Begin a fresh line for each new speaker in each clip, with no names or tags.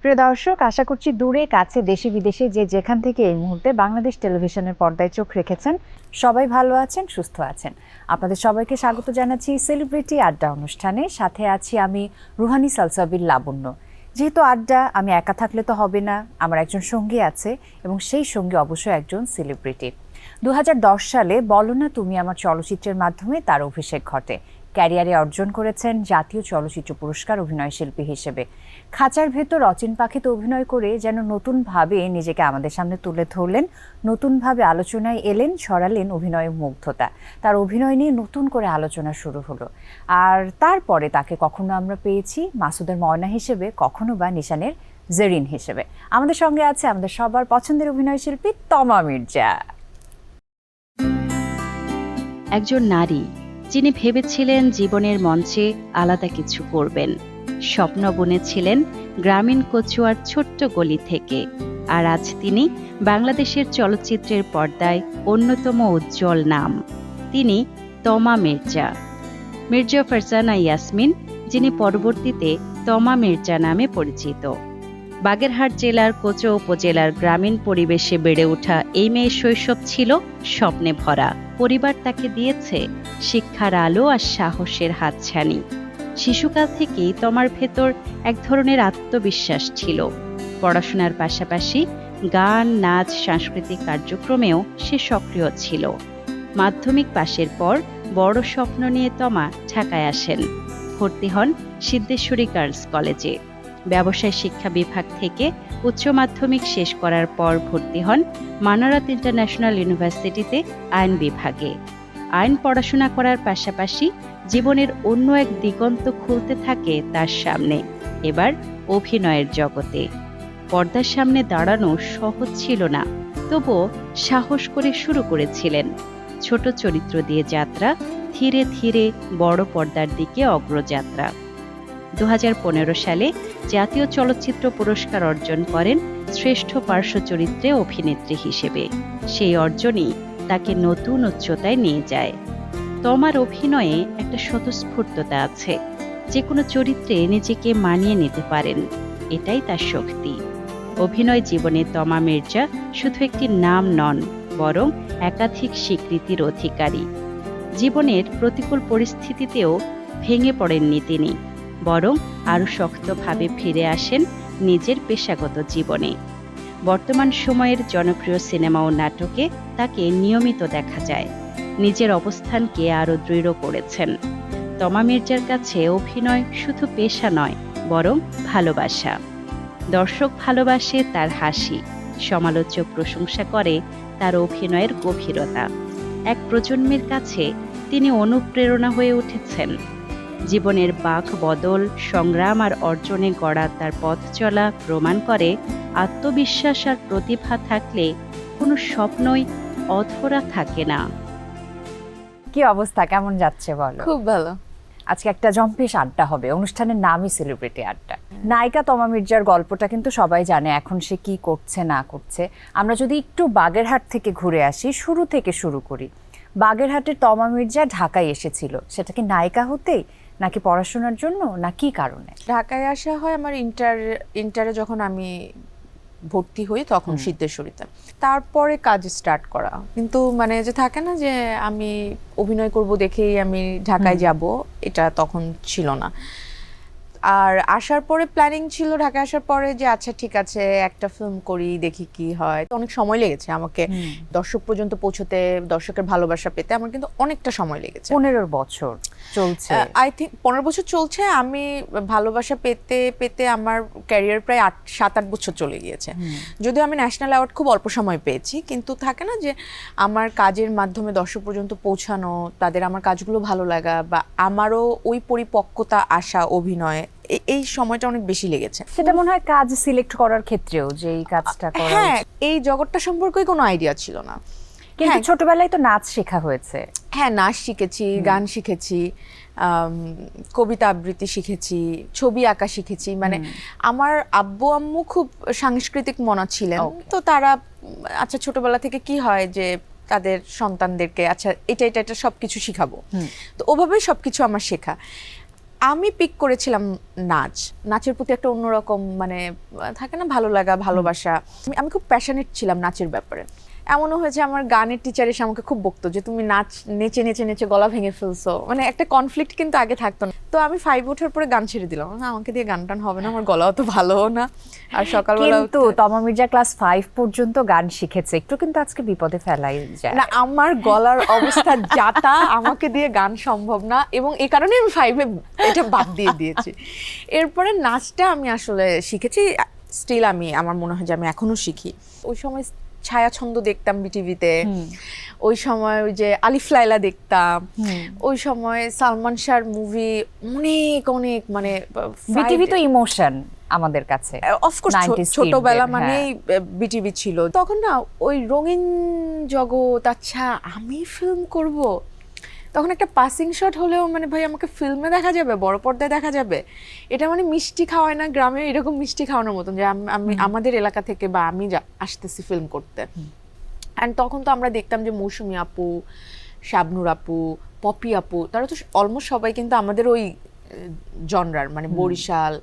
প্রিয় দর্শক, আশা করছি দূরে, কাছে, দেশে, বিদেশে যে যেখান থেকে এই মুহূর্তে বাংলাদেশ টেলিভিশনের পর্দায় চোখ রেখেছেন, সবাই ভালো আছেন, সুস্থ আছেন। আপনাদের সবাইকে স্বাগত জানাচ্ছি সেলিব্রিটি আড্ডা অনুষ্ঠানে। সাথে আছি আমি রুহানি সালসাবির লাবণ্য। যেহেতু আড্ডা, আমি একা থাকলে তো হবে না, আমার একজন সঙ্গী আছে এবং সেই সঙ্গী অবশ্যই একজন সেলিব্রিটি দু হাজার দশ সালে বলো না তুমি আমার চলচ্চিত্রের মাধ্যমে তার অভিষেক ঘটে। ক্যারিয়ারে অর্জন করেছেন জাতীয় চলচ্চিত্র পুরস্কার অভিনয় শিল্পী হিসেবে। খাঁচার ভেতর অচিন পাখিতে অভিনয় করে যেন নতুনভাবে নিজেকে আমাদের সামনে তুলে ধরলেন, নতুনভাবে আলোচনায় এলেন, ছড়ালেন অভিনয়ের মুগ্ধতা। তার অভিনয় নিয়ে নতুন করে আলোচনা শুরু হলো। আর তারপরে তাকে কখনো আমরা পেয়েছি মাসুদের ময়না হিসেবে, কখনো বা নিশানের জেরিন হিসেবে। আমাদের সঙ্গে আছে আমাদের সবার পছন্দের অভিনয় শিল্পী তমা মির্জা।
একজন নারী যিনি ভেবেছিলেন জীবনের মঞ্চে আলাদা কিছু করবেন। স্বপ্ন বুনেছিলেন গ্রামীণ কচুয়ার ছোট্ট গলি থেকে। আর আজ তিনি বাংলাদেশের চলচ্চিত্রের পর্দায় অন্যতম উজ্জ্বল নাম। তিনি তমা মির্জা। মির্জা ফারজানা ইয়াসমিন, যিনি পরবর্তীতে তমা মির্জা নামে পরিচিত। বাগেরহাট জেলার কোচো উপজেলার গ্রামীণ পরিবেশে বেড়ে ওঠা এই মেয়ের শৈশব ছিল স্বপ্নে ভরা। পরিবার তাকে দিয়েছে শিক্ষার আলো আর সাহসের হাতছানি। শিশুকাল থেকেই তোমার ভেতর এক ধরনের আত্মবিশ্বাস ছিল। পড়াশোনার পাশাপাশি গান, নাচ, সাংস্কৃতিক কার্যক্রমেও সে সক্রিয় ছিল। মাধ্যমিক পাশের পর বড় স্বপ্ন নিয়ে তমা ঢাকায় আসেন। ভর্তি হন সিদ্ধেশ্বরী গার্লস কলেজে। ব্যবসায় শিক্ষা বিভাগ থেকে উচ্চ মাধ্যমিক শেষ করার পর ভর্তি হন মানারাত ইন্টারন্যাশনাল ইউনিভার্সিটিতে আইন বিভাগে। আইন পড়াশোনা করার পাশাপাশি জীবনের অন্য এক দিগন্ত খুলতে থাকে তার সামনে। এবার অভিনয়ের জগতে। পর্দার সামনে দাঁড়ানো সহজ ছিল না, তবুও সাহস করে শুরু করেছিলেন। ছোট চরিত্র দিয়ে যাত্রা, ধীরে ধীরে বড় পর্দার দিকে অগ্রযাত্রা। দু হাজার পনেরো সালে জাতীয় চলচ্চিত্র পুরস্কার অর্জন করেন শ্রেষ্ঠ পার্শ্ব চরিত্রে অভিনেত্রী হিসেবে। সেই অর্জনই তাকে নতুন উচ্চতায় নিয়ে যায়। তমার অভিনয়ে একটা স্বতঃস্ফূর্ততা আছে। যে কোনো চরিত্রে নিজেকে মানিয়ে নিতে পারেন, এটাই তার শক্তি। অভিনয় জীবনে তমা মির্জা শুধু একটি নাম নন, বরং একাধিক স্বীকৃতির অধিকারী। জীবনের প্রতিকূল পরিস্থিতিতেও ভেঙে পড়েননি তিনি। বরং আরও শক্তভাবে ফিরে আসেন নিজের পেশাগত জীবনে। বর্তমান সময়ের জনপ্রিয় সিনেমা ও নাটকে তাকে নিয়মিত দেখা যায়। নিজের অবস্থানকে আরও দৃঢ় করেছেন। তমা মির্জার কাছে অভিনয় শুধু পেশা নয়, বরং ভালোবাসা। দর্শক ভালোবাসে তার হাসি, সমালোচক প্রশংসা করে তার অভিনয়ের গভীরতা। এক প্রজন্মের কাছে তিনি অনুপ্রেরণা হয়ে উঠেছেন। জীবনের বাক বদল সংগ্রাম আর অর্জনে গড়া তার পথ চলা প্রমাণ করে আত্মবিশ্বাস আর প্রতিভা থাকলে কোনো স্বপ্নই অধরা থাকে না।
কি অবস্থা? কেমন যাচ্ছে বলো?
খুব ভালো।
আজকে একটা জম্পেশ আড্ডা হবে। অনুষ্ঠানের নামই সেলিব্রিটি আড্ডা। নায়িকা তমা মির্জার গল্পটা কিন্তু সবাই জানে এখন সে কি করছে না করছে। আমরা যদি একটু বাগেরহাট থেকে ঘুরে আসি শুরু থেকে শুরু করি। বাগেরহাটের তমা মির্জা ঢাকায় এসেছিল। সেটা কি নায়িকা হতেই? নাকি পড়াশোনার জন্য না কি কারণে?
ঢাকায় আসা হয় আমার ইন্টার ইন্টারে যখন আমি ভর্তি হই তখন সিদ্ধেশ্বরীতে। তারপরে কাজ স্টার্ট করা। কিন্তু মানে যে থাকে না যে আমি অভিনয় করব দেখেই আমি ঢাকায় যাব এটা তখন ছিল না। আর আসার পরে প্ল্যানিং ছিল ঢাকায় আসার পরে যে আচ্ছা ঠিক আছে একটা ফিল্ম করি দেখি কি হয়। তো অনেক সময় লেগেছে আমাকে দর্শক পর্যন্ত পৌঁছতে দর্শকের ভালোবাসা পেতে আমার কিন্তু অনেকটা সময় লেগেছে।
পনেরো বছর। চলছে?
আই থিঙ্ক পনেরো বছর চলছে। আমি ভালোবাসা পেতে পেতে আমার ক্যারিয়ার প্রায় আট সাত আট বছর চলে গিয়েছে। যদিও আমি ন্যাশনাল অ্যাওয়ার্ড খুব অল্প সময় পেয়েছি কিন্তু থাকে না যে আমার কাজের মাধ্যমে দর্শক পর্যন্ত পৌঁছানো তাদের আমার কাজগুলো ভালো লাগা বা আমারও ওই পরিপক্কতা আসা অভিনয় এই সময়টা অনেক বেশি লেগেছে।
সেটা মনে হয় কাজ সিলেক্ট করার ক্ষেত্রেও যে এই কাজটা করা
হ্যাঁ এই জগৎটা সম্পর্কে কোনো আইডিয়া ছিল না।
কিন্তু
হ্যাঁ।
ছোটবেলায় তো নাচ শেখা হয়েছে।
হ্যাঁ নাচ শিখেছি গান শিখেছি কবিতা আবৃত্তি শিখেছি ছবি আঁকা শিখেছি। মানে আমার আব্বু আম্মু খুব সাংস্কৃতিক মনা ছিলেন। তো তারা আচ্ছা ছোটবেলা থেকে কি হয় যে তাদের সন্তানদেরকে আচ্ছা এটা এটা এটা সবকিছু শিখাবো। তো ওভাবেই সবকিছু আমার শেখা। আমি পিক করেছিলাম নাচ। নাচের প্রতি একটা অন্যরকম মানে থাকে না ভালো লাগা ভালোবাসা। আমি খুব প্যাশনেট ছিলাম নাচের ব্যাপারে। এমনও হয়েছে আমার গানের টিচার এসে আমাকে খুব বকতো যে তুমি নাচ নেচে নেচে নেচে গলা ভেঙে ফেলছো। মানে একটা কনফ্লিক্ট কিন্তু আগে থাকতো না। তো আমি ফাইভ ওঠার পরে গান ছেড়ে দিলাম। আমাকে দিয়ে গান টান হবে না আমার গলাও তো ভালোও না। আর সকালবেলা
কিন্তু তমা মির্জা ক্লাস ফাইভ পর্যন্ত গান শিখেছে। একটু কিন্তু আজকে বিপদে ফেলাই যায়।
না আমার গলার অবস্থা যাতা আমাকে দিয়ে গান সম্ভব না এবং এই কারণে আমি ফাইভে এটা বাদ দিয়ে দিয়েছি। এরপরে নাচটা আমি আসলে শিখেছি। স্টিল আমি আমার মনে হয় যে আমি এখনও শিখি। ওই সময় ছায়াছন্দ দেখতাম বিটিভিতে ওই সময় ওই যে আলিফ লাইলা দেখতাম। ওই সময় সালমান শাহর মুভি অনেক অনেক মানে
বিটিভি তো ইমোশন আমাদের কাছে।
অফকোর্স ছোটবেলা
মানে
মানেই বিটিভি ছিল। তখন না ওই রঙিন জগৎ আচ্ছা আমি ফিল্ম করব? তখন একটা পাসিং শট হলেও মানে ভাই আমাকে ফিল্মে দেখা যাবে বড় পর্দায় দেখা যাবে। এটা মানে মিষ্টি খাওয়ায় না গ্রামে এরকম মিষ্টি খাওয়ানোর মতন যে আমি আমাদের এলাকা থেকে বা আমি আসতেছি ফিল্ম করতে। অ্যান্ড তখন তো আমরা দেখতাম যে মৌসুমি আপু শাবনুর আপু পপি আপু তারা তো অলমোস্ট সবাই কিন্তু আমাদের ওই জনরার মানে বরিশাল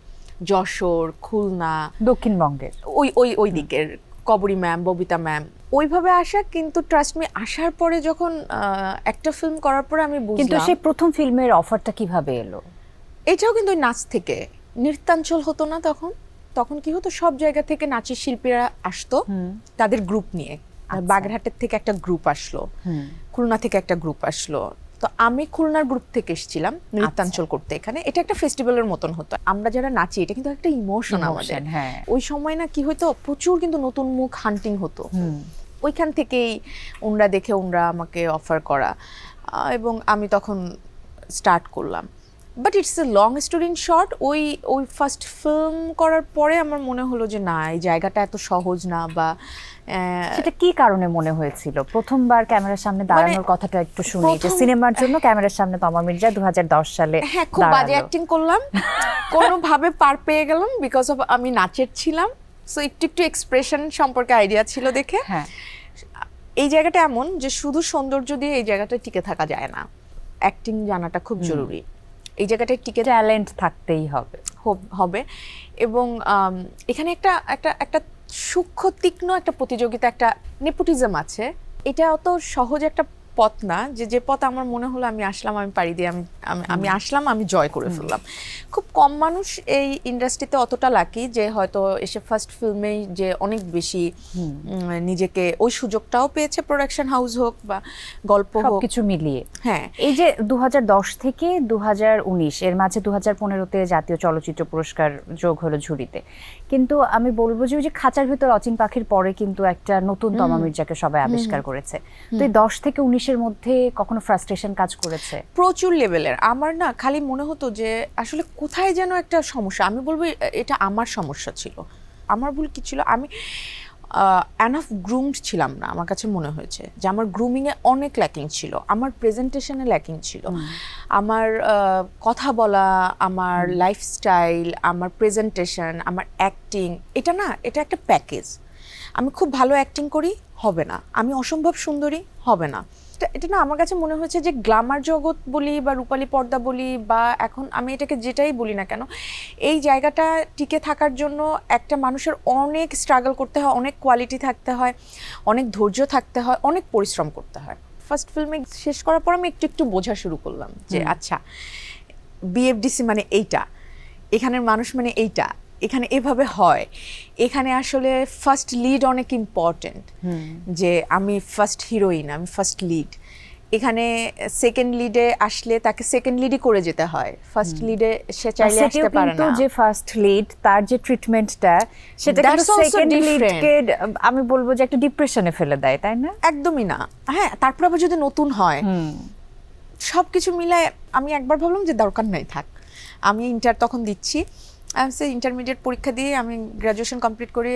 যশোর খুলনা
দক্ষিণবঙ্গের।
ওই ওই ওই দিকের। কবরী ম্যাম ববিতা ম্যাম ওইভাবে আসা কিন্তু ট্রাস্ট মি আসার পরে যখন একটা ফিল্ম করার পরে আমি
কিন্তু সেই প্রথম ফিল্মের অফারটা কীভাবে এলো?
এটাও কিন্তু নাচ থেকে। নৃত্যাঞ্চল হতো না তখন। তখন কি হতো সব জায়গা থেকে নাচের শিল্পীরা আসতো তাদের গ্রুপ নিয়ে।
আচ্ছা।
বাগেরহাটের থেকে একটা গ্রুপ আসলো। খুলনা থেকে একটা গ্রুপ আসলো। তো আমি খুলনার গ্রুপ থেকে এসেছিলাম নৃত্যাঞ্চল করতে এখানে। এটা একটা ফেস্টিভ্যালের মতন হতো। আমরা যারা নাচি এটা কিন্তু একটা ইমোশন আমাদের।
হ্যাঁ।
ওই সময় না কি হতো প্রচুর কিন্তু নতুন মুখ হান্টিং হতো। ওইখান থেকেই ওনরা দেখে ওনরা আমাকে অফার করা। এবং আমি তখন স্টার্ট করলাম। But it's a long story in short ওই ওই ফার্স্ট ফিল্ম করার পরে আমার মনে হলো যে না এই জায়গাটা এত সহজ না বা
সেটা কি কারণে মনে হয়েছিল? প্রথমবার ক্যামেরার সামনে দাঁড়ানোর কথাটা একটু শুনি যে
মানে
সিনেমার জন্য ক্যামেরার সামনে তমা মির্জা দু সালে
হ্যাঁ খুব বাজে অ্যাক্টিং করলাম। কোনোভাবে পার পেয়ে গেলাম বিকজ অফ আমি নাচের ছিলাম। সো একটু একটু এক্সপ্রেশন সম্পর্কে আইডিয়া ছিল দেখে।
হ্যাঁ।
এই জায়গাটা এমন যে শুধু সৌন্দর্য দিয়ে এই জায়গাটা টিকে থাকা যায় না। অ্যাক্টিং জানাটা খুব জরুরি। এই জায়গাটায় টিকে
ট্যালেন্ট থাকতেই হবে।
হবে এবং এখানে একটা একটা একটা সূক্ষ্ম তীক্ষ্ণ একটা প্রতিযোগিতা, একটা নেপুটিজম আছে। এটা অত সহজ একটা পথ না যে যে পথ আমার মনে হলো আমি আসলাম আমি পাড়ি দিয়ে আমি আমি- আসলাম আমি জয় করে ফেললাম। খুব কম মানুষ এই ইন্ডাস্ট্রিতে অতটা লাকি যে হয়তো এসে ফার্স্ট ফিল্মেই যে অনেক বেশি নিজেকে ওই সুযোগটাও পেয়েছে প্রোডাকশন হাউস হোক বা গল্প হোক।
সবকিছু মিলিয়ে।
হ্যাঁ।
এই যে দু হাজার দশ থেকে দু হাজার উনিশ এর মাঝে দু হাজার পনেরোতে জাতীয় চলচ্চিত্র পুরস্কার যোগ হলো ঝুড়িতে। কিন্তু আমি বলব যে ওই যে খাঁচার ভিতর অচিন পাখির পরে কিন্তু একটা নতুন তমা মির্জাকে সবাই আবিষ্কার করেছে। তো এই দশ থেকে উনিশের মধ্যে কখনো ফ্রাস্ট্রেশন কাজ করেছে?
প্রচুর লেভেলের আমার না খালি মনে হতো যে আসলে কোথায় যেন একটা সমস্যা। আমি বলব এটা আমার সমস্যা ছিল। আমার ভুল কি ছিল? আমি অ্যানাফ গ্রুমড ছিলাম না আমার কাছে মনে হয়েছে। যে আমার গ্রুমিংয়ে অনেক ল্যাকিং ছিল। আমার প্রেজেন্টেশনে ল্যাকিং ছিল। আমার কথা বলা আমার লাইফস্টাইল আমার প্রেজেন্টেশন আমার অ্যাক্টিং এটা না এটা একটা প্যাকেজ আমি খুব ভালো অ্যাক্টিং করি হবে না। আমি অসম্ভব সুন্দরী হবে না। এটা- এটা না আমার কাছে মনে হয়েছে যে গ্লামার জগৎ বলি বা রূপালী পর্দা বলি বা এখন আমি এটাকে যেটাই বলি না কেন এই জায়গাটা টিকে থাকার জন্য একটা মানুষের অনেক স্ট্রাগল করতে হয় অনেক কোয়ালিটি থাকতে হয় অনেক ধৈর্য থাকতে হয় অনেক পরিশ্রম করতে হয়। ফার্স্ট ফিল্মে শেষ করার পর আমি একটু একটু বোঝা শুরু করলাম যে আচ্ছা বিএফডিসি মানে এইটা এখানের মানুষ মানে এইটা এখানে এভাবে হয়। এখানে আসলে ফার্স্ট লিড অনেক ইম্পর্টেন্ট যে আমি ফার্স্ট হিরোইন আমি ফার্স্ট লিড এখানে সেকেন্ড লিডে আসলে তাকে সেকেন্ড লিডই করে যেতে হয়। ফার্স্ট লিডে সে চাইলে আসতে পারে না।
যে ফার্স্ট লিড তার যে ট্রিটমেন্টটা সেটা কিন্তু সেকেন্ড লিডকে আমি বলব যে একটা ডিপ্রেশনে ফেলে দেয় তাই না?
একদমই না। হ্যাঁ তারপর আবার যদি নতুন হয় সব কিছু মিলায় আমি একবার ভাবলাম যে দরকার নাই থাক। আমি ইন্টার তখন দিচ্ছি। আমি সে ইন্টারমিডিয়েট পরীক্ষা দিয়ে আমি গ্র্যাজুয়েশন কমপ্লিট করি।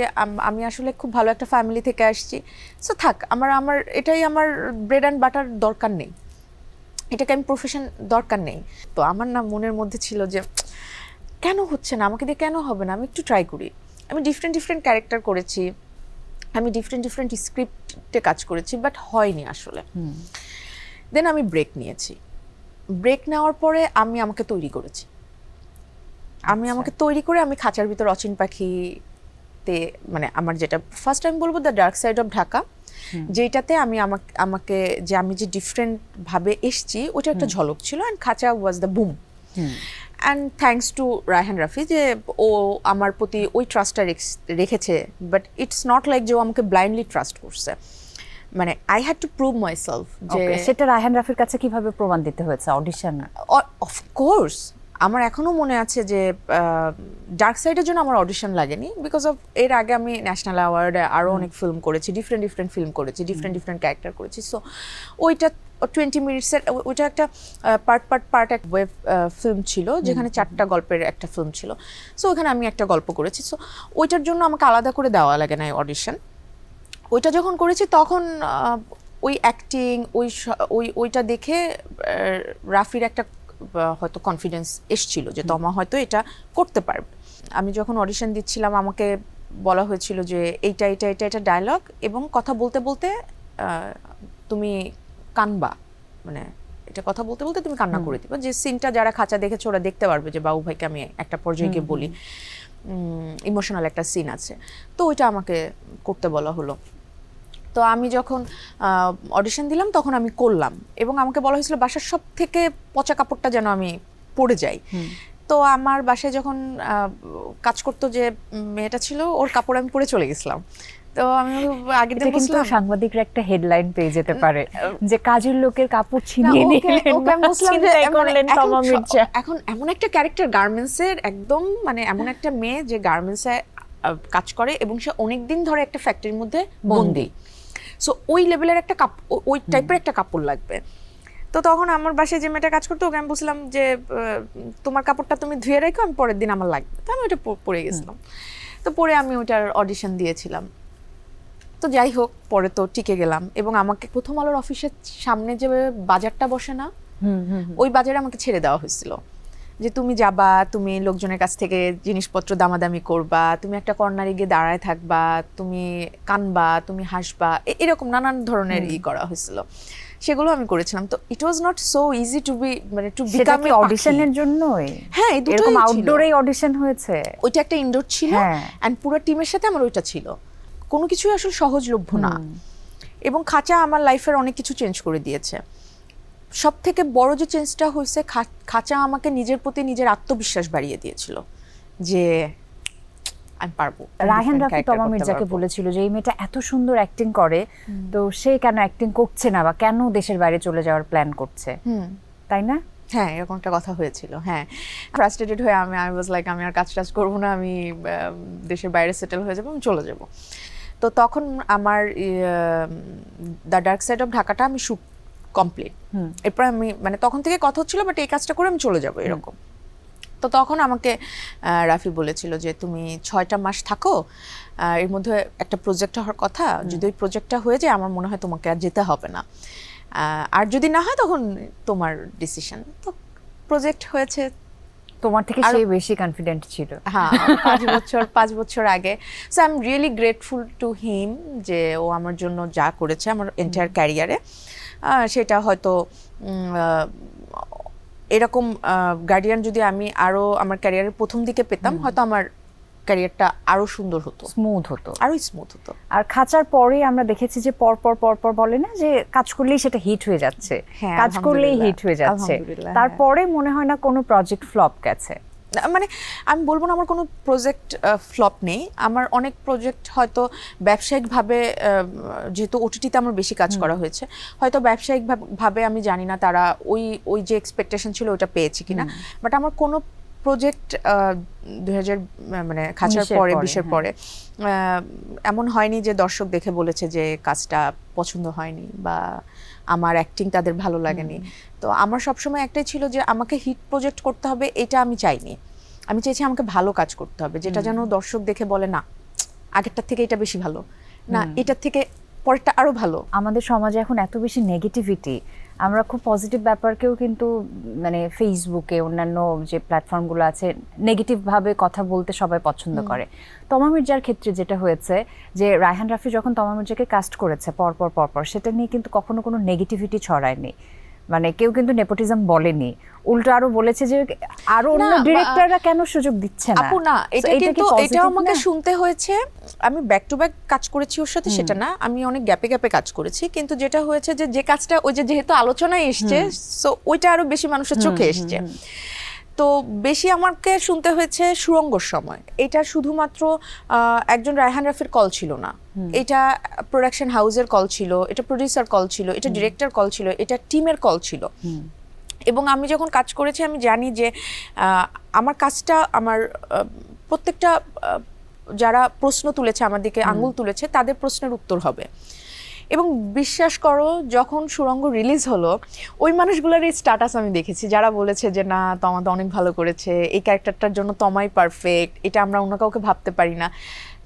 আমি আসলে খুব ভালো একটা ফ্যামিলি থেকে আসছি। সো থাক আমার আমার এটাই আমার ব্রেড অ্যান্ড বাটার দরকার নেই। এটাকে আমি প্রফেশন দরকার নেই। তো আমার না মনের মধ্যে ছিল যে কেন হচ্ছে না? আমাকে দিয়ে কেন হবে না? আমি একটু ট্রাই করি। আমি ডিফারেন্ট ডিফারেন্ট ক্যারেক্টার করেছি। আমি ডিফারেন্ট ডিফারেন্ট স্ক্রিপ্টে কাজ করেছি বাট হয়নি আসলে। দেন আমি ব্রেক নিয়েছি। ব্রেক নেওয়ার পরে আমি আমাকে তৈরি করেছি। আমি
আচ্ছা।
আমাকে তৈরি করে আমি খাঁচার ভিতর অচিন পাখিতে মানে আমার যেটা ফার্স্ট টাইম বলব the dark side of Dhaka যেটাতে আমি আমাকে আমাকে যে আমি যে ডিফারেন্ট ভাবে এসছি ওটা একটা ঝলক ছিল and Khancha was the boom and thanks to Raihan Rafi যে ও আমার প্রতি ওই ট্রাস্টটা রেখেছে বাট ইটস নট লাইক যে ও আমাকে ব্লাইন্ডলি ট্রাস্ট করছে। মানে I had to prove myself যে
সেটা রায়হান রাফির কাছে কীভাবে প্রমাণ দিতে হয়েছে? অডিশন
অফকোর্স আমার এখনও মনে আছে যে ডার্ক সাইডের জন্য আমার অডিশন লাগেনি বিকজ অফ এর আগে আমি ন্যাশনাল অ্যাওয়ার্ডে আরও অনেক ফিল্ম করেছি ডিফারেন্ট ডিফারেন্ট ফিল্ম করেছি ডিফারেন্ট ডিফারেন্ট ক্যারেক্টার করেছি। সো ওইটা টোয়েন্টি মিনিটসের ওইটা একটা পার্ট পার্ট পার্ট এক ওয়েব ফিল্ম ছিল যেখানে চারটা গল্পের একটা ফিল্ম ছিল। সো ওখানে আমি একটা গল্প করেছি। সো ওইটার জন্য আমাকে আলাদা করে দেওয়া লাগে না অডিশন ওইটা যখন করেছি তখন ওই অ্যাক্টিং ওই ওই ওইটা দেখে রাফির একটা হয়তো কনফিডেন্স এসছিল যে তমা হয়তো এটা করতে পারবে। আমি যখন অডিশন দিচ্ছিলাম আমাকে বলা হয়েছিল যে এইটা এটা এটা এটা ডায়লগ এবং কথা বলতে বলতে তুমি কানবা। মানে এটা কথা বলতে বলতে তুমি কান্না করে দিবা। যে সিনটা যারা খাঁচা দেখেছে ওরা দেখতে পারবে যে বাবু ভাইকে আমি একটা পর্যায়ে গিয়ে বলি। ইমোশনাল একটা সিন আছে। তো ওইটা আমাকে করতে বলা হলো। তো আমি যখন অডিশন দিলাম তখন আমি করলাম। এবং আমাকে বলা হয়েছিল বাসার সব থেকে পচা কাপড়টা যেন আমি পরে যাই। তো আমার বাসায় যখন কাজ করতো যে মেয়েটা ছিল ওর কাপড় আমি পরে চলে গেছিলাম। তো আমি আগের দিন
কিন্তু সাংবাদিকরা একটা হেডলাইন পেয়ে যেতে পারে। যে কাজের লোকের কাপড় ছিনিয়ে নিলেন
মানে
করলেন
এখন
তমা মির্জা
এখন এমন একটা ক্যারেক্টার গার্মেন্টসের একদম মানে এমন একটা মেয়ে যে গার্মেন্টসে কাজ করে এবং সে অনেক দিন ধরে একটা ফ্যাক্টরির মধ্যে বন্দি। সো ওই লেভেলের একটা কাপ ওই টাইপের একটা কাপড় লাগবে। তো তখন আমার বাসায় যে মেয়েটা কাজ করতো ওকে আমি বলছিলাম যে তোমার কাপড়টা তুমি ধুয়ে রেখো আমি পরের দিন আমার লাগবে। তো আমি ওটা প- পরে গেছিলাম। তো পরে আমি ওটার অডিশন দিয়েছিলাম। তো যাই হোক পরে তো টিকে গেলাম এবং আমাকে প্রথম আলোর অফিসের সামনে যে বাজারটা বসে না
হুম, হুম, হুম।
ওই বাজারে আমাকে ছেড়ে দেওয়া হয়েছিল। যে তুমি যাবা তুমি লোকজনের কাছ থেকে জিনিসপত্র দামাদামি করবা তুমি একটা কর্নারে গিয়ে দাঁড়ায় থাকবা তুমি কানবা তুমি হাসবা এরকম নানান ধরনের ই করা হয়েছিল। সেগুলো আমি করেছিলাম। তো it was not so easy to be মানে টু বিকাম
কি অডিশনের জন্যই?
হ্যাঁ এই ছিল।
আউটডোরেই অডিশন হয়েছে?
ওইটা একটা ইনডোর ছিল
হ্যাঁ।
এন্ড পুরো টিমের সাথে আমার ওইটা ছিল। কোনো কিছুই আসলে সহজলভ্য না। এবং খাঁচা আমার লাইফের অনেক কিছু চেঞ্জ করে দিয়েছে। সব থেকে বড় যে চেঞ্জটা হয়েছে খাঁচা আমাকে নিজের প্রতি নিজের আত্মবিশ্বাস বাড়িয়ে দিয়েছিল যে আমি পারব। আমি
রাফি তমা মির্জাকে বলেছিল যে এই মেয়েটা এত সুন্দর অ্যাক্টিং করে তো সে কেন অ্যাক্টিং করছে না বা কেন দেশের বাইরে চলে যাওয়ার প্ল্যান করছে? তাই না?
হ্যাঁ এরকম একটা কথা হয়েছিল হ্যাঁ। ফ্রাস্ট্রেটেড হয়ে আমি আই ওয়াজ লাইক আমি আর কাজ টাজ করব না আমি দেশের বাইরে সেটেল হয়ে যাব আমি চলে যাব। তো তখন আমার দ্য ডার্ক সাইড অফ ঢাকাটা আমি শুট কমপ্লিট এরপর আমি মানে তখন থেকে কথা হচ্ছিল বাট এই কাজটা করে আমি চলে যাব এরকম। তো তখন আমাকে রাফি বলেছিল যে তুমি ছয়টা মাস থাকো এর মধ্যে একটা প্রজেক্ট হওয়ার কথা। যদি ওই প্রজেক্টটা হয়ে যায় আমার মনে হয় তোমাকে আর যেতে হবে না। আর যদি না হয় তখন তোমার ডিসিশন তো প্রজেক্ট হয়েছে।
তোমার থেকে
আরো-
বেশি কনফিডেন্ট ছিল।
হ্যাঁ পাঁচ বছর পাঁচ বছর আগে। So I am really grateful to him যে ও আমার জন্য যা করেছে আমার এন্টায়ার ক্যারিয়ারে সেটা হয়তো এরকম গার্ডিয়ান যদি আমি আরও আমার ক্যারিয়ারের প্রথম দিকে পেতাম হয়তো আমার ক্যারিয়ারটা আরও সুন্দর হতো।
স্মুথ হতো।
আরও স্মুথ হতো।
আর খাঁচার পরে আমরা দেখেছি যে পর পর পর পর বলে না যে কাজ করলেই সেটা হিট হয়ে যাচ্ছে।
হ্যাঁ,
কাজ করলেই হিট হয়ে যাচ্ছে।
আলহামদুলিল্লাহ,
তারপরে মনে হয় না কোনো প্রজেক্ট ফ্লপ গেছে।
মানে আমি বলব না আমার কোনো প্রজেক্ট ফ্লপ নেই। আমার অনেক প্রজেক্ট হয়তো ব্যবসায়িকভাবে যেহেতু ওটিটিতে আমার বেশি কাজ করা হয়েছে হয়তো ব্যবসায়িকভাবে আমি জানি না তারা ওই ওই যে এক্সপেকটেশন ছিল ওটা পেয়েছে কিনা। বাট আমার কোনো প্রজেক্ট মানে খাঁচার পরে
পরে,
বিশের
হ্যাঁ।
পরে। এমন হয়নি যে দর্শক দেখে বলেছে যে কাজটা পছন্দ হয়নি বা আমার অ্যাক্টিং তাদের ভালো লাগেনি। তো আমার সবসময় একটাই ছিল যে আমাকে হিট প্রজেক্ট করতে হবে এটা আমি চাইনি। আমি চেয়েছি আমাকে ভালো কাজ করতে হবে যেটা যেন দর্শক দেখে বলে না আগেরটার থেকে এটা বেশি ভালো। না এটার থেকে পরেরটা আরও ভালো।
আমাদের সমাজে এখন এত বেশি নেগেটিভিটি আমরা খুব পজিটিভ ব্যাপারকেও কিন্তু মানে ফেসবুকে অন্যান্য যে প্ল্যাটফর্মগুলো আছে নেগেটিভভাবে কথা বলতে সবাই পছন্দ করে। তমা মির্জার ক্ষেত্রে যেটা হয়েছে যে রায়হান রাফি যখন তমা মির্জাকে কাস্ট করেছে পরপর পর পর পর সেটা নিয়ে কিন্তু কখনো কোনো নেগেটিভিটি ছড়ায়নি। মানে কেউ কিন্তু নেপোটিজম বলেনি। উল্টো আরও বলেছে যে আরও অন্য ডিরেক্টররা কেন সুযোগ দিচ্ছে না?
আপু না এটা কিন্তু এটা আমাকে শুনতে হয়েছে। আমি ব্যাক টু ব্যাক কাজ করেছি ওর সাথে সেটা না আমি অনেক গ্যাপে গ্যাপে কাজ করেছি। কিন্তু যেটা হয়েছে যে যে কাজটা ওই যে যেহেতু আলোচনায় এসছে সো ওইটা আরও বেশি মানুষের চোখে এসছে। তো বেশি আমাকে শুনতে হয়েছে সুরঙ্গর সময়। এটা শুধুমাত্র একজন রায়হান রাফির কল ছিল না। এটা প্রোডাকশন হাউসের কল ছিল এটা প্রডিউসার কল ছিল এটা ডিরেক্টর কল ছিল এটা টিমের কল ছিল। এবং আমি যখন কাজ করেছি আমি জানি যে আমার কাজটা আমার প্রত্যেকটা যারা প্রশ্ন তুলেছে আমার দিকে আঙুল তুলেছে তাদের প্রশ্নের উত্তর হবে। এবং বিশ্বাস করো যখন সুরঙ্গ রিলিজ হলো ওই মানুষগুলোর এই স্ট্যাটাস আমি দেখেছি। যারা বলেছে যে না তমা তো অনেক ভালো করেছে এই ক্যারেক্টারটার জন্য তমাই পারফেক্ট এটা আমরা অন্য কাউকে ভাবতে পারি না।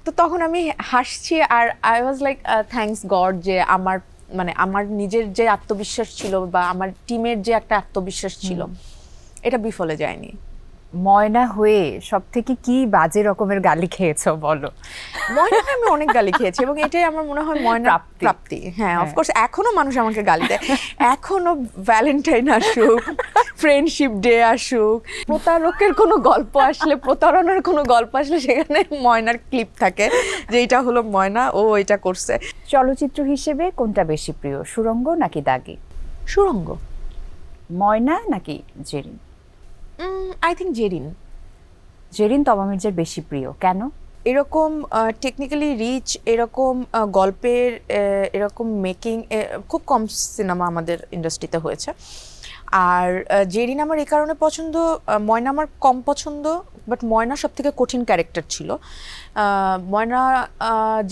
তো তখন আমি হাসছি আর I was like thanks God যে আমার মানে আমার নিজের যে আত্মবিশ্বাস ছিল বা আমার টিমের যে একটা আত্মবিশ্বাস ছিল এটা বিফলে যায়নি।
ময়না হয়ে সব থেকে কি বাজে রকমের গালি খেয়েছো বলো?
ময়নাকে আমি অনেক গালি খেয়েছি এবং এটাই আমার মনে হয় ময়না
প্রাপ্তি।
হ্যাঁ
হ্যাঁ।
অফকোর্স এখনও মানুষ আমাকে গালি দেয়। এখনও ভ্যালেন্টাইন আসুক ফ্রেন্ডশিপ ডে আসুক প্রতারকের কোনো গল্প আসলে প্রতারণার কোনো গল্প আসলে সেখানে ময়নার ক্লিপ থাকে যে এটা হলো ময়না ও এটা করছে।
চলচ্চিত্র হিসেবে কোনটা বেশি প্রিয় সুরঙ্গ নাকি দাগি?
সুরঙ্গ।
ময়না নাকি Zerin?
I think Jerin.
Zerin তবা মির্জার বেশি প্রিয়। কেন?
এরকম টেকনিক্যালি রিচ এরকম গল্পের এরকম মেকিং খুব কম সিনেমা আমাদের ইন্ডাস্ট্রিতে হয়েছে। আর জেরিন আমার এই কারণে পছন্দ ময়না আমার কম পছন্দ বাট ময়না সব থেকে কঠিন ক্যারেক্টার ছিল। ময়না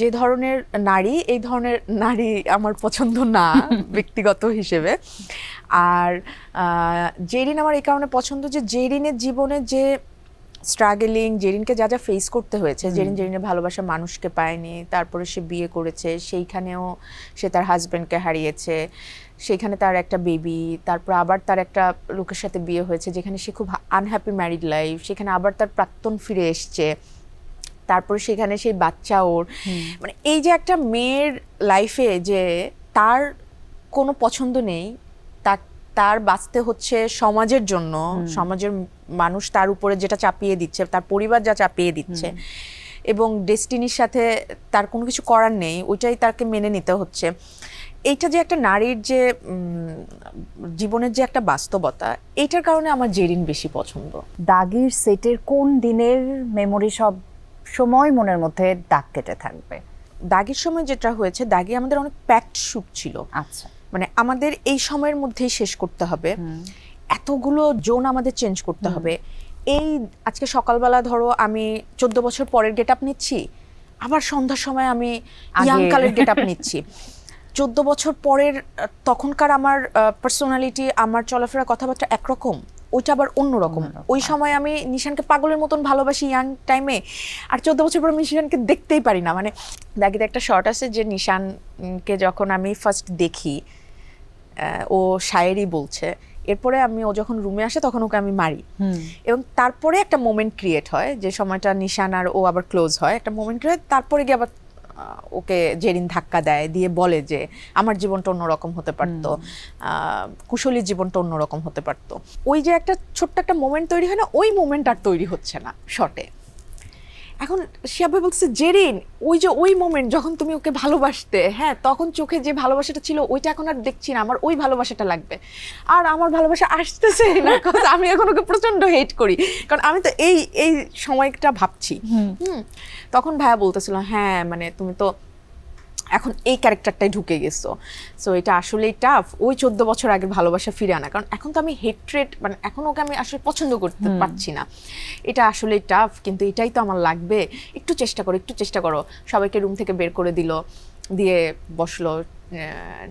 যে ধরনের নারী এই ধরনের নারী আমার পছন্দ না ব্যক্তিগত হিসেবে। আর জেরিন আমার এই কারণে পছন্দ যে জেরিনের জীবনে যে স্ট্রাগলিং জেরিনকে যা যা ফেস করতে হয়েছে জেরিন জেরিনের ভালোবাসা মানুষকে পায়নি তারপরে সে বিয়ে করেছে সেইখানেও সে তার হাজব্যান্ডকে হারিয়েছে। সেইখানে তার একটা বেবি তারপর আবার তার একটা লোকের সাথে বিয়ে হয়েছে যেখানে সে খুব আনহ্যাপি ম্যারিড লাইফ সেখানে আবার তার প্রাক্তন ফিরে এসছে তারপর সেখানে সেই বাচ্চা ওর। মানে এই যে একটা মেয়ের লাইফে যে তার কোনো পছন্দ নেই তার তার বাঁচতে হচ্ছে সমাজের জন্য সমাজের মানুষ তার উপরে যেটা চাপিয়ে দিচ্ছে তার পরিবার যা চাপিয়ে দিচ্ছে এবং ডেস্টিনির সাথে তার কোনো কিছু করার নেই ওইটাই তাকে মেনে নিতে হচ্ছে। এইটা যে একটা নারীর যে জীবনের যে একটা বাস্তবতা এইটার কারণে আমার জেরিন বেশি পছন্দ।
দাগির সেটের কোন দিনের মেমোরি সব সময় মনের মধ্যে দাগ কেটে থাকবে?
দাগের সময় যেটা হয়েছে দাগে আমাদের অনেক প্যাকড শুট ছিল।
আচ্ছা।
মানে আমাদের এই সময়ের মধ্যেই শেষ করতে হবে। এতগুলো জোন আমাদের চেঞ্জ করতে হবে। এই আজকে সকালবেলা ধরো আমি চোদ্দ বছর পরের গেট আপ নিচ্ছি আবার সন্ধ্যার সময় আমি। ইয়াং গেট আপ নিচ্ছি। চোদ্দ বছর পরের তখনকার আমার পার্সোনালিটি আমার চলাফেরা কথাবার্তা একরকম ওইটা আবার অন্যরকম। ওই সময় আমি নিশানকে পাগলের মতন ভালোবাসি ইয়াং টাইমে আর চোদ্দ বছর পর আমি নিশানকে দেখতেই পারি না। মানে দাগিতে একটা শর্ট আছে যে নিশানকে যখন আমি ফার্স্ট দেখি ও শায়েরি বলছে এরপরে আমি ও যখন রুমে আসে তখন ওকে আমি মারি। এবং তারপরে একটা মোমেন্ট ক্রিয়েট হয় যে সময়টা নিশান আর ও আবার ক্লোজ হয়। একটা মোমেন্ট ক্রিয়েট তারপরে গিয়ে আবার ওকে জেরিন ধাক্কা দেয় দিয়ে বলে যে আমার জীবনটা অন্যরকম হতে পারতো। কুশলীর জীবনটা অন্যরকম হতে পারতো। ওই যে একটা ছোট্ট একটা মোমেন্ট তৈরি হয় না ওই মোমেন্ট আর তৈরি হচ্ছে না শটে এখন শিয়াব ভাই বলছে জেরিন ওই যে ওই মোমেন্ট যখন তুমি ওকে ভালোবাসতে হ্যাঁ তখন চোখে যে ভালোবাসাটা ছিল ওইটা এখন আর দেখছি না আমার ওই ভালোবাসাটা লাগবে। আর আমার ভালোবাসা আসতেছে না কারণ আমি এখন ওকে প্রচণ্ড হেট করি। কারণ আমি তো এই এই সময়টা ভাবছি। হুম। তখন ভাইয়া বলতেছিল হ্যাঁ মানে তুমি তো এখন এই ক্যারেক্টারটাই ঢুকে গেছো। সো এটা আসলেই টাফ ওই চোদ্দ বছর আগের ভালোবাসা ফিরে আনা। কারণ এখন তো আমি হেট্রেট মানে এখন ওকে আমি আসলে পছন্দ করতে পারছি না। এটা আসলেই টাফ কিন্তু এটাই তো আমার লাগবে। একটু চেষ্টা করো একটু চেষ্টা করো। সবাইকে রুম থেকে বের করে দিল দিয়ে বসল।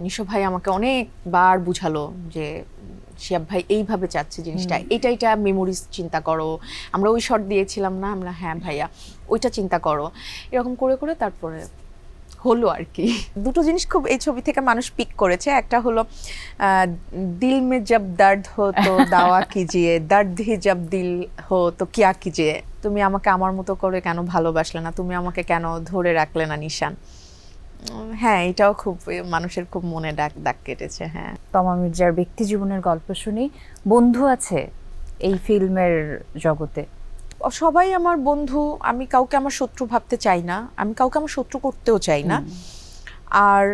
নিশো ভাই আমাকে অনেকবার বুঝালো যে শিয়াব ভাই এইভাবে চাচ্ছে জিনিসটা। এটা এটা মেমোরিজ চিন্তা করো। আমরা ওই শট দিয়েছিলাম না? আমরা হ্যাঁ ভাইয়া ওইটা চিন্তা করো। এরকম করে করে তারপরে হলো আর কি। দুটো জিনিস খুব এই ছবি থেকে মানুষ পিক করেছে। একটা হলো দিল মে জব দর্দ হো তো দাওয়া কিজিয়ে দর্দ হি জব দিল হো তো কিয়া কিজিয়ে। তুমি আমাকে আমার মতো করে কেন ভালোবাসলে না? তুমি আমাকে কেন ধরে রাখলে না নিশান? হ্যাঁ এটাও খুব মানুষের খুব মনে ডাক দাগ কেটেছে হ্যাঁ।
তমা মির্জার ব্যক্তি জীবনের গল্প শুনি। বন্ধু আছে এই ফিল্মের জগতে।
সবাই আমার বন্ধু আমি কাউকে আমার শত্রু ভাবতে চাই না আমি কাউকে আমার শত্রু করতেও চাই না। আর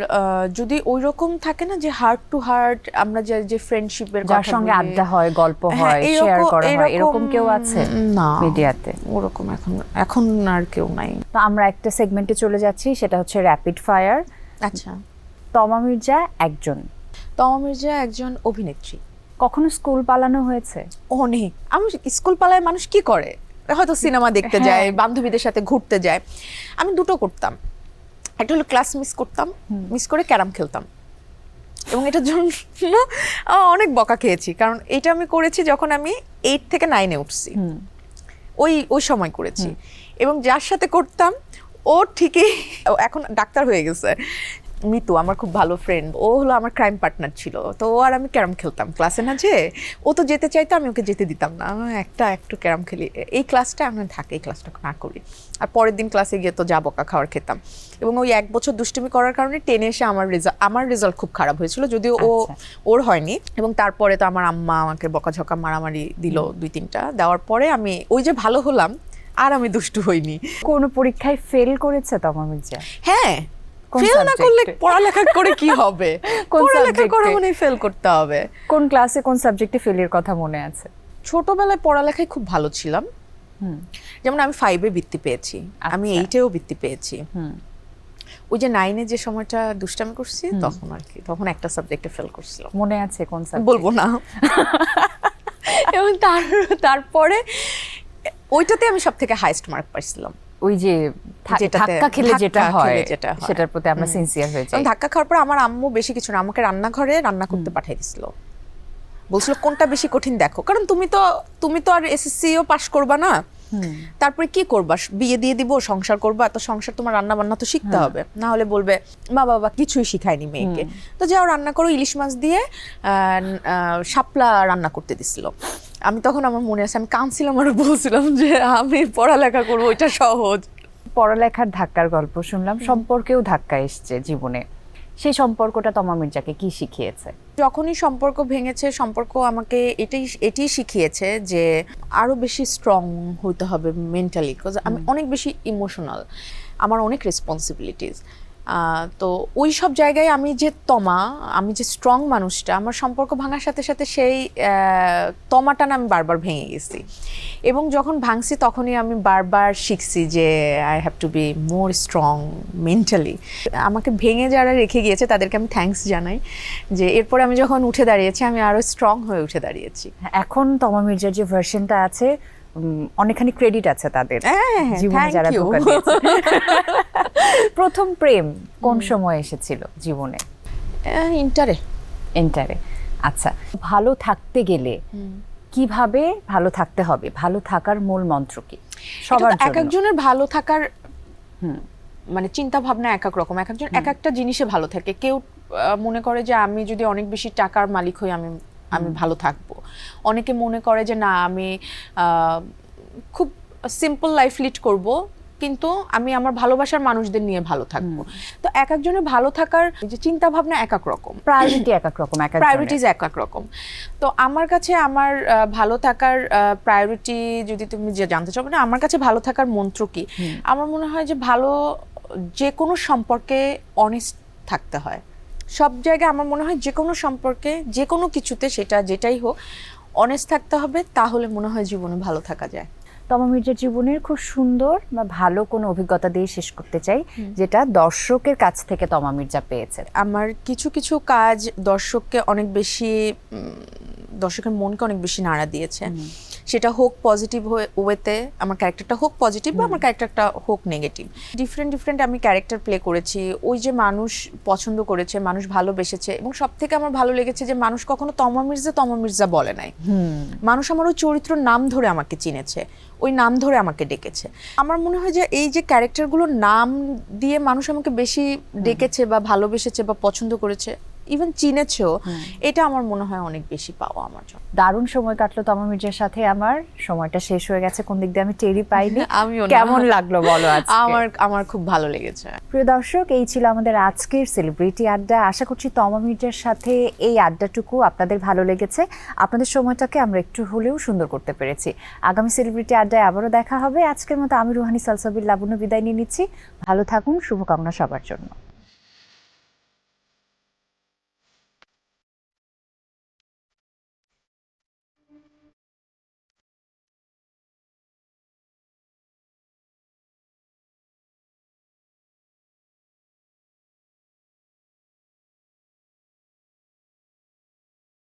যদি ওই রকম থাকে না যে হার্ট টু হার্ট আমরা যে যে ফ্রেন্ডশিপের
যার সঙ্গে আড্ডা হয় গল্প
হ্যাঁ,
হয় শেয়ার করা হয়
এরকম
কেউ আছে
না
মিডিয়াতে?
ওরকম এখন এখন আর কেউ নাই।
তো আমরা একটা সেগমেন্টে চলে যাচ্ছি সেটা হচ্ছে র্যাপিড ফায়ার
আচ্ছা।
তমা মির্জা একজন।
তমা মির্জা একজন অভিনেত্রী।
কখনো স্কুল পালানো হয়েছে?
অনেক। আমি স্কুল পালায় মানুষ কি করে? হয়তো সিনেমা দেখতে
হ্যাঁ।
যায় বান্ধবীদের সাথে ঘুরতে যায়। আমি দুটো করতাম। একটা হলো ক্লাস মিস করতাম মিস করে ক্যারাম খেলতাম। এবং এটার জন্য অনেক বকা খেয়েছি কারণ এটা আমি করেছি যখন আমি এইট থেকে নাইনে উঠছি। ওই ওই সময় করেছি। এবং যার সাথে করতাম ও ঠিকই এখন ডাক্তার হয়ে গেছে। মিতু আমার খুব ভালো ফ্রেন্ড ও হলো আমার ক্রাইম পার্টনার ছিল। তো ও আর আমি ক্যারাম খেলতাম। ক্লাসে না যে ও তো যেতে চাইতো আমি ওকে যেতে দিতাম না। একটা একটু ক্যারাম খেলি। এই ক্লাসটা আমি থাকে এই ক্লাসটা না করি। আর পরের দিন ক্লাসে গিয়ে তো যা বকা খাওয়ার খেতাম। এবং ওই এক বছর দুষ্টুমি করার কারণে টেনে এসে আমার রেজাল্ট আমার রেজাল্ট খুব খারাপ হয়েছিল যদিও ও
আচ্ছা।
ওর হয়নি। এবং তারপরে তো আমার আম্মা আমাকে বকাঝকা মারামারি দিল দুই তিনটা। দেওয়ার পরে আমি ওই যে ভালো হলাম আর আমি দুষ্টু হইনি।
কোনো পরীক্ষায় ফেল করেছে তমা মির্জা
হ্যাঁ ফেল না করলে পড়ালেখা করে কি হবে?
কোন
পড়ালেখা করে? মানে ফেল করতে হবে।
কোন ক্লাসে কোন সাবজেক্টে ফেলের কথা মনে আছে?
ছোটবেলায় পড়ালেখায় খুব ভালো ছিলাম। যেমন আমি ফাইভে বৃত্তি পেয়েছি। আমি
আচ্ছা।
এইটেও বৃত্তি পেয়েছি। ওই যে নাইনে যে সময়টা দুষ্টামি করছি তখন আর কি তখন একটা সাবজেক্টে ফেল করছিলাম।
মনে আছে কোন সাবজেক্ট
বলব না। এবং তার তারপরে ওইটাতে আমি সব থেকে হাইস্ট মার্ক পাইছিলাম।
ওই যে ধাক্কা খেলে যেটা হয়। সেটার প্রতি আমরা সিনসিয়ার হয়ে যাই।
ধাক্কা খাওয়ার পর আমার আম্মু বেশি কিছু না আমাকে রান্নাঘরে রান্না করতে পাঠিয়ে দিছিল। বলছিল কোনটা বেশি কঠিন দেখো? কারণ তুমি তো তুমি তো আর এসএসসিও পাশ করবা না। তারপরে কি করবা? বিয়ে দিয়ে দিব সংসার করবা তো সংসার তোমার রান্না বান্না তো। শিখতে হবে। না হলে বলবে মা বাবা কিছুই শিখায়নি মেয়েকে। তো যাও রান্না করো ইলিশ মাছ দিয়ে শাপলা রান্না করতে দিছিল। আমি তখন আমার মনে আছে আমি কাঁদছিলাম আর বলছিলাম যে আমি পড়ালেখা করব ওইটা সহজ।
পড়ালেখার ধাক্কার গল্প শুনলাম সম্পর্কেও ধাক্কা এসছে জীবনে। সেই সম্পর্কটা তমা মির্জাকে কি শিখিয়েছে?
যখনই সম্পর্ক ভেঙেছে সম্পর্ক আমাকে এটাই এটাই শিখিয়েছে যে আরও বেশি স্ট্রং হতে হবে মেন্টালি আমি অনেক বেশি ইমোশনাল আমার অনেক রেসপন্সিবিলিটিস তো ওই সব জায়গায় আমি যে তমা আমি যে স্ট্রং মানুষটা আমার সম্পর্ক ভাঙার সাথে সাথে সেই তমাটা না আমি বারবার ভেঙে গেছি। এবং যখন ভাঙছি তখনই আমি বারবার শিখছি যে I have to be more strong mentally আমাকে ভেঙে যারা রেখে গিয়েছে তাদেরকে আমি থ্যাঙ্কস জানাই যে এরপরে আমি যখন উঠে দাঁড়িয়েছি আমি আরও স্ট্রং হয়ে উঠে দাঁড়িয়েছি।
এখন তমা মির্জার যে ভার্সনটা আছে অনেকখানি ক্রেডিট আছে তাদের
হ্যাঁ,
জীবনে যারা প্রথম প্রেম কোন সময় এসেছিল জীবনে?
ইন্টারে
এন্টারে আচ্ছা ভালো থাকতে গেলে কীভাবে ভালো থাকতে হবে? ভালো থাকার মূল মন্ত্র কি? সবার
এক একজনের ভালো থাকার। মানে চিন্তা ভাবনা এক এক রকম। এক একজন এক একটা জিনিসে ভালো থাকে। কেউ মনে করে যে আমি যদি অনেক বেশি টাকার মালিক হই আমি আমি ভালো থাকব। অনেকে মনে করে যে না আমি আহ, খুব সিম্পল লাইফ লিড করব কিন্তু আমি আমার ভালোবাসার মানুষদের নিয়ে ভালো থাকব। তো এক একজনের ভালো থাকার যে চিন্তা ভাবনা এক এক রকম।
প্রায়োরিটি এক এক রকম
প্রায়োরিটিজ এক এক রকম। তো আমার কাছে আমার ভালো থাকার প্রায়োরিটি যদি তুমি যে জানতে চাও না আমার কাছে ভালো থাকার মন্ত্র কি? আমার মনে হয় যে ভালো যে কোনো সম্পর্কে অনেস্ট থাকতে হয়। সব জায়গায় আমার মনে হয় যে কোনো সম্পর্কে যে কোনো কিছুতে সেটা যেটাই হোক অনেস্ট থাকতে হবে তাহলে মনে হয় জীবনে ভালো থাকা যায়।
তমা মির্জার জীবনের খুব সুন্দর বা ভালো কোনো অভিজ্ঞতা দিয়ে শেষ করতে চাই যেটা দর্শকের কাছ থেকে তমা মির্জা পেয়েছে।
আমার কিছু কিছু কাজ দর্শককে অনেক বেশি দর্শকের মনকে অনেক বেশি নাড়া দিয়েছে। সেটা হোক পজিটিভ ওয়েতে আমার ক্যারেক্টারটা হোক পজিটিভ বা আমার ক্যারেক্টারটা হোক নেগেটিভ ডিফারেন্ট ডিফারেন্ট আমি ক্যারেক্টার প্লে করেছি। ওই যে মানুষ পছন্দ করেছে মানুষ ভালোবেসেছে এবং সব থেকে আমার ভালো লেগেছে যে মানুষ কখনো তমা মির্জা তমা মির্জা বলে নাই। মানুষ আমার ওই চরিত্রর নাম ধরে আমাকে চিনেছে ওই নাম ধরে আমাকে ডেকেছে। আমার মনে হয় যে এই যে ক্যারেক্টারগুলোর নাম দিয়ে মানুষ আমাকে বেশি ডেকেছে বা ভালোবেসেছে বা পছন্দ করেছে ইভেন চিনেছো এটা আমার মনে হয় অনেক বেশি পাওয়া আমার জন্য।
দারুণ সময় কাটলো তমা মির্জার সাথে আমার। সময়টা শেষ হয়ে গেছে কোন দিক দিয়ে আমি টেরি পাইনি।
আমিও না।
কেমন লাগল বলো
আমার আমার খুব ভালো লেগেছে।
প্রিয় দর্শক এই ছিল আমাদের আজকের সেলিব্রিটি আড্ডা। আশা করছি তমা মির্জার সাথে এই আড্ডাটুকু আপনাদের ভালো লেগেছে। আপনাদের সময়টাকে আমরা একটু হলেও সুন্দর করতে পেরেছি। আগামী সেলিব্রিটি আড্ডায় আবারও দেখা হবে। আজকের মতো আমি রুহানি সালসাবির লাবণ্য বিদায় নিয়ে নিচ্ছি। ভালো থাকুন শুভকামনা সবার জন্য।